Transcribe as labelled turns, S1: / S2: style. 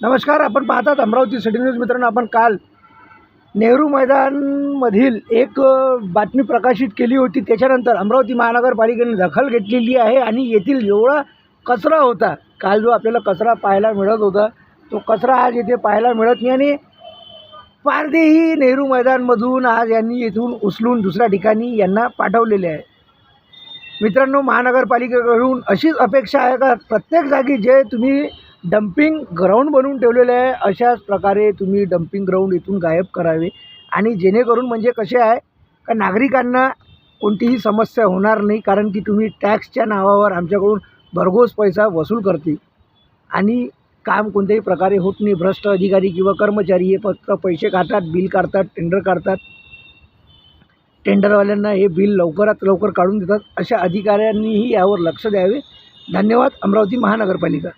S1: नमस्कार आपण पाहतात अमरावती सिटी न्यूज. मित्रांनो आपण काल नेहरू मैदानमधील एक बातमी प्रकाशित केली होती. त्याच्यानंतर अमरावती महानगरपालिकेने दखल घेतलेली आहे आणि येथील एवढा कचरा होता काल जो आपल्याला कचरा पाहायला मिळत होता तो कचरा आज येथे पाहायला मिळत नाही आणि पारदेही नेहरू मैदानमधून आज यांनी येथून उचलून दुसऱ्या ठिकाणी यांना पाठवलेले आहे. मित्रांनो महानगरपालिकेकडून अशीच अपेक्षा आहे का? प्रत्येक जागी जे तुम्ही डम्पिंग ग्राउंड बनवून ठेवलेले आहे. अशाच प्रकारे तुम्ही डम्पिंग ग्राउंड इथून गायब करावे. आणि जेणेकरून म्हणजे कसे आहे का नागरिकांना कोणतीही समस्या होणार नाही कारण की तुम्ही टॅक्सच्या नावावर आमच्याकडून भरघोस पैसा वसूल करते आणि काम कोणत्याही प्रकारे होत नाही. भ्रष्ट अधिकारी किंवा कर्मचारी हे फक्त पैसे काढतात बिल काढतात टेंडर काढतात. टेंडरवाल्यांना हे बिल लवकरात लवकर काढून देतात. अशा अधिकाऱ्यांनीही यावर लक्ष द्यावे. धन्यवाद. अमरावती महानगरपालिका.